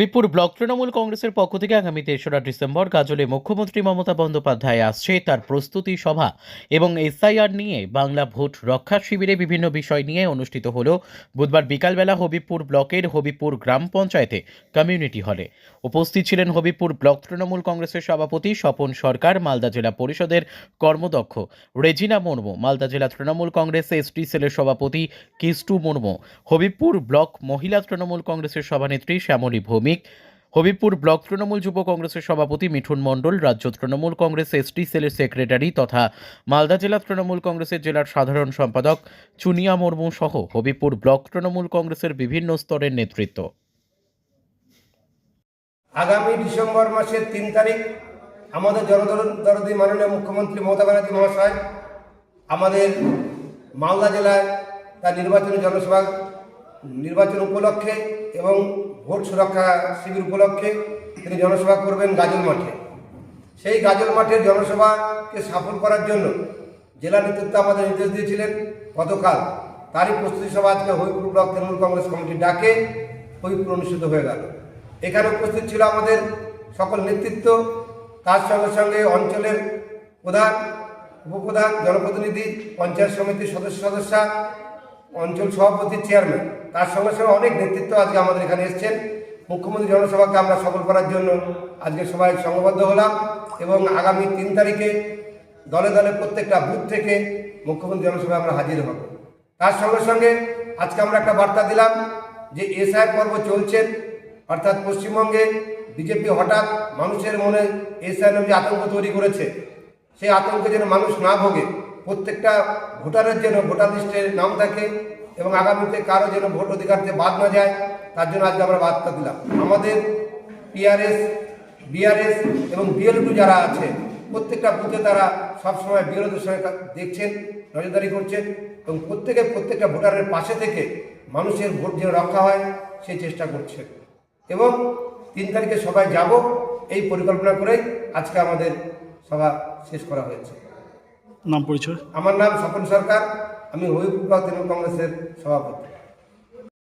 Habibpur block Trinamool কংগ্রেসের পক্ষ থেকে আগামী তেসরা ডিসেম্বর গাজলে মুখ্যমন্ত্রী মমতা বন্দ্যোপাধ্যায় আসছে তার প্রস্তুতি সভা এবং এসআইআর নিয়ে বাংলা ভোট রক্ষা শিবিরে বিভিন্ন বিষয় নিয়ে অনুষ্ঠিত হল। বুধবার বিকালবেলা হবিপুর ব্লকের হবিবপুর গ্রাম পঞ্চায়েতে কমিউনিটি হলে। উপস্থিত ছিলেন হবিপুর ব্লক তৃণমূল কংগ্রেসের সভাপতি স্বপন সরকার, মালদা জেলা পরিষদের কর্মদক্ষ রেজিনা মুর্মু, মালদা জেলা তৃণমূল কংগ্রেস এসটি সেলের সভাপতি কিস্টু মুর্মু হবিপুর ব্লক মহিলা তৃণমূল কংগ্রেসের সভানেত্রী শ্যামলী ভৌমিক হবিবপুর ব্লক তৃণমূল যুব কংগ্রেসের সভাপতি মিঠুন মণ্ডল, রাজ্য তৃণমূল কংগ্রেস এসটি সেলের সেক্রেটারি তথা মালদা জেলা তৃণমূল কংগ্রেসের জেলার সাধারণ সম্পাদক চুনিয়া মুর্মু সহ হবিবপুর ব্লক তৃণমূল কংগ্রেসের বিভিন্ন স্তরের নেতৃত্ব। আগামী ডিসেম্বর মাসের তিন তারিখ আমাদের জনদরদী মাননীয় মুখ্যমন্ত্রী মমতা ব্যানার্জি মহাশয়, আমাদের মালদা জেলায় তার নির্বাচনী জনসভা, নির্বাচন উপলক্ষে এবং ভোট সুরক্ষা শিবির উপলক্ষে তিনি জনসভা করবেন গাজল মাঠে। সেই গাজল মাঠের জনসভাকে সফল করার জন্য জেলা নেতৃত্ব আমাদের নির্দেশ দিয়েছিলেন গতকাল। তারই প্রস্তুতি সভা আজকে Haripur block Trinamool Congress committee ডাকে হরিপুর অনুষ্ঠিত হয়ে গেল। এখানে উপস্থিত ছিল আমাদের সকল নেতৃত্ব, তার সঙ্গে সঙ্গে অঞ্চলের প্রধান, উপপ্রধান, জনপ্রতিনিধি, পঞ্চায়েত সমিতির সদস্য সদস্যা, অঞ্চল সভাপতি, চেয়ারম্যান। তার সঙ্গে সঙ্গে অনেক নেতৃত্ব আজকে আমাদের এখানে এসেছেন। মুখ্যমন্ত্রী জনসভাকে আমরা সফল করার জন্য আজকে সবাই সংঘবদ্ধ হলাম এবং আগামী তিন তারিখে দলে দলে প্রত্যেকটা বুথ থেকে মুখ্যমন্ত্রী জনসভায় আমরা হাজির হব। তার সঙ্গে সঙ্গে আজকে আমরা একটা বার্তা দিলাম যে এসআই পর্ব চলছেন অর্থাৎ পশ্চিমবঙ্গে বিজেপি হঠাৎ মানুষের মনে এসআই নামে আতঙ্ক তৈরি করেছে, সেই আতঙ্কে যেন মানুষ না ভোগে, প্রত্যেকটা ভোটারের যেন ভোটার লিস্টে নাম থাকে এবং আগামীতে কারও যেন ভোট অধিকার থেকে বাদ না যায় তার জন্য আজকে আমরা বার্তা দিলাম। আমাদের পিআরএস বিআরএস এবং বিএলটু যারা আছে প্রত্যেকটা বুথে তারা সবসময় বিরোধীর সঙ্গে দেখছেন নজরদারি করছেন এবং প্রত্যেকে প্রত্যেকটা ভোটারের পাশে থেকে মানুষের ভোট যেন রক্ষা হয় সেই চেষ্টা করছেন। এবং তিন তারিখে সবাই যাব এই পরিকল্পনা করেই আজকে আমাদের সভা শেষ করা হয়েছে। নাম পরিচয়? আমার নাম স্বপন সরকার। আমি হবিবুল্লাহ তৃণমূল কংগ্রেসের সভাপতি।